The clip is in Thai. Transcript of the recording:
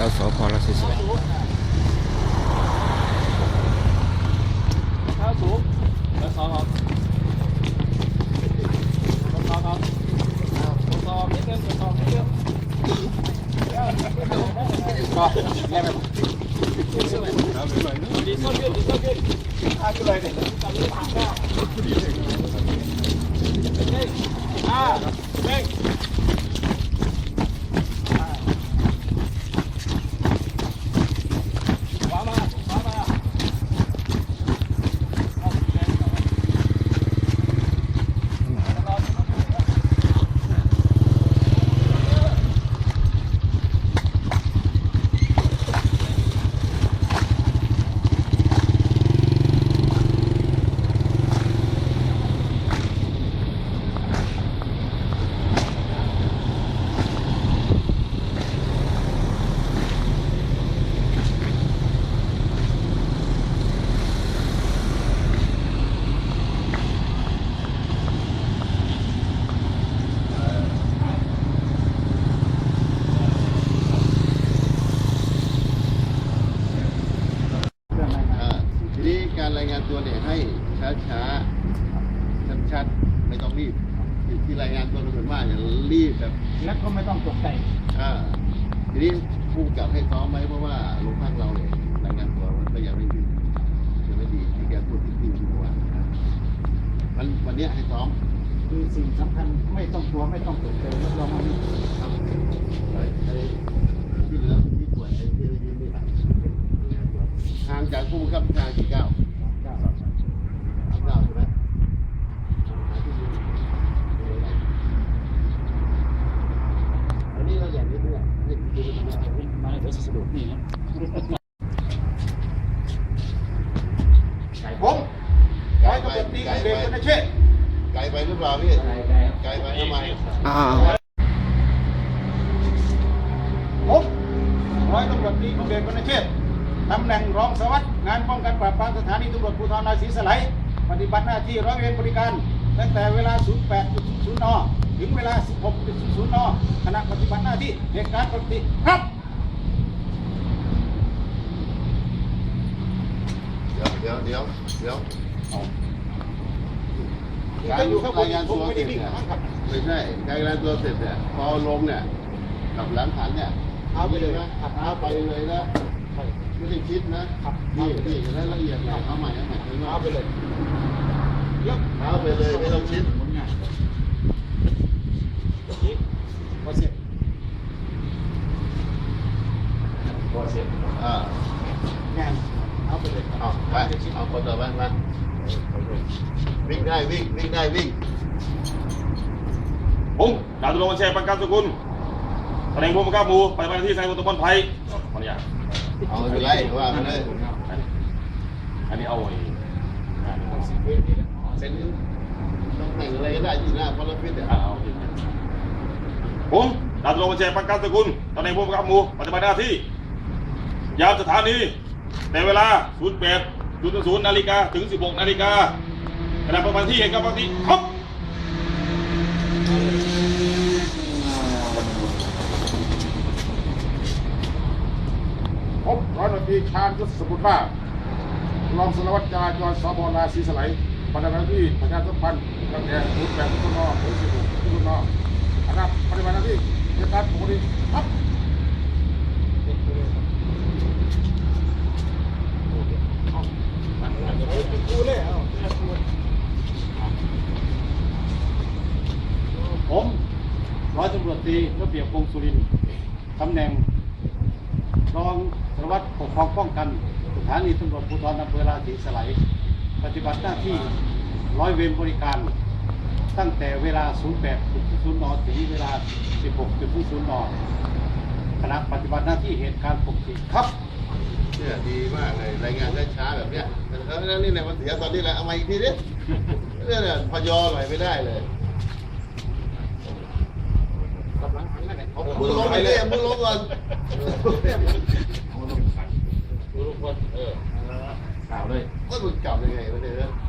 แล้วสพรัศดรข้าวสูงแล้วสอครับสอครับสอนิดนึงสอนิดนึงก็แย่ไปดีสุดดีสุดดีข้าขึ้นเลยเนี่ยข้า การรายงานตัวเนี่ยให้ช้าช้าชัดชัดๆไม่ต้องรีบที่รายงานตัวเป็นส่วนมากอย่ารีบแบบแล้วก็ไม่ต้องตกใจอ่าทีนี้ผู้กับให้ซ้อมไหมเพราะว่าโรงพักเราเนี่ยรายงานตัวมันก็ยังไม่ดียังไม่ดีที่แกพูดที่ที่เมื่อวานนะวันวันนี้ให้ซ้อมคือสิ่งสำคัญไม่ต้องกลัวไม่ต้องตกใจรับรองว่าทำไอ้ไอ้ที่เหลือที่ป่วยไอ้ที่ยืนนี่ห่างจากผู้บังคับบัญชากี่เก้ามก้าวใช่ไหมอันนี้เราอย่างนี้ด้วยให้ดูเป็นตัวอย่าง มาเดี๋ยวสะดุดนี่นะ ผมร้อยตำรวจตรีเดชวรรณเชษฐ์ ไกลไปหรือ เปล่าพี่ไกลไปทำไมอ่าผมร้อยตำรวจตรีเดชวรรณเชษฐ์ตำแหน่งรองสารวัสดิ์งานป้องกันปราบปรามสถานีตำรวจภูธรนาศรีสไลยปฏิบัติหน้าที่ร้อยเวรบริการ ตั้งแต่เวลา 08.00 น ถึงเวลา 16.00 น ขณะปฏิบัติหน้าที่เหตุการณ์ปกติครับเดี๋ยวเดี๋ยวเดี๋ยวเดี๋ยว การอยู่ข้างบนรายงานผมตัวไม่เสได้ร็จวิ่งเนี่ยครับไม่ใช่การรายงานตัวเสร็จเนี่ยพอลงเนี่ยกับหลังหันเนี่ยเอาไปเลยนะเอาไปเลยนะไม่ได้คิดนะครับนี่นี่จะได้ละเอียดเลยเอาใหม่เอาใหม่เอาไปเลยเอาไปเลยไม่ต้องคิดผลงานพอเสร็จอ่าเอาไปเลยเอาไปเอาคนต่อไปมา วิ่งได้วิ่งวิ่งได้วิ่งผมดาวตุลงค์วันแชร์ประกันสกุลแถลงผู้บังคับหมู่ปฏิบัติหน้าที่ในตำบลไผ่ขออนุญาตเอาไปไล่ว่าไปเลยอันนี้เอาไว้เซ็นต้องแต่งอะไรก็ได้อยู่หน้าพลพิษเนี่ยอ่าเอาจริงผมดาวตุลงค์วันแชร์ประกันสกุลแถลงผู้บังคับหมู่ปฏิบัติหน้าที่ ยามสถานีในเวลา08 00นย์นาฬิกาถึง 16 นาฬิกาขณะประมาณที่เห็นกับปกติครับพบร้อยตำรวจตรีชาญยศสมุทรภาพรองสารวัตรจราจรสบนาศรีสไลยปฏิบัติหน้าที่ประชาสัมพันธ์ตั้งแต่ศูนย์แปดทุนนถึงสิบหกทุนนนะครับปฏิบัติหน้าที่ในการปกติครับ ผม รีระเบียบวงสุรินตำแหน่ง รองสารวัตรปกครองป้องกันสถานีตำรวจภูธรอำเภอราศีสไลยปฏิบัติหน้าที่ร้อยเวรบริการ ตั้งแต่เวลา 08.00นถึงเวลา 16.00นขณะปฏิบัติหน้าที่เหตุการณ์ปกติครับเนี่ยดีมากเลยรายงานได้ช้าแบบเนี้ยแต่แล้วนี่เนี่ยมันเสียตอนนี้แหละเอามาอีกทีดิเนี่ยเนี่ยพยอหน่อยไม่ได้เลย มึงลงไปเลยมึงลงก่อนทุกคนเออก็มึงกลับยังไงวะเนี่ย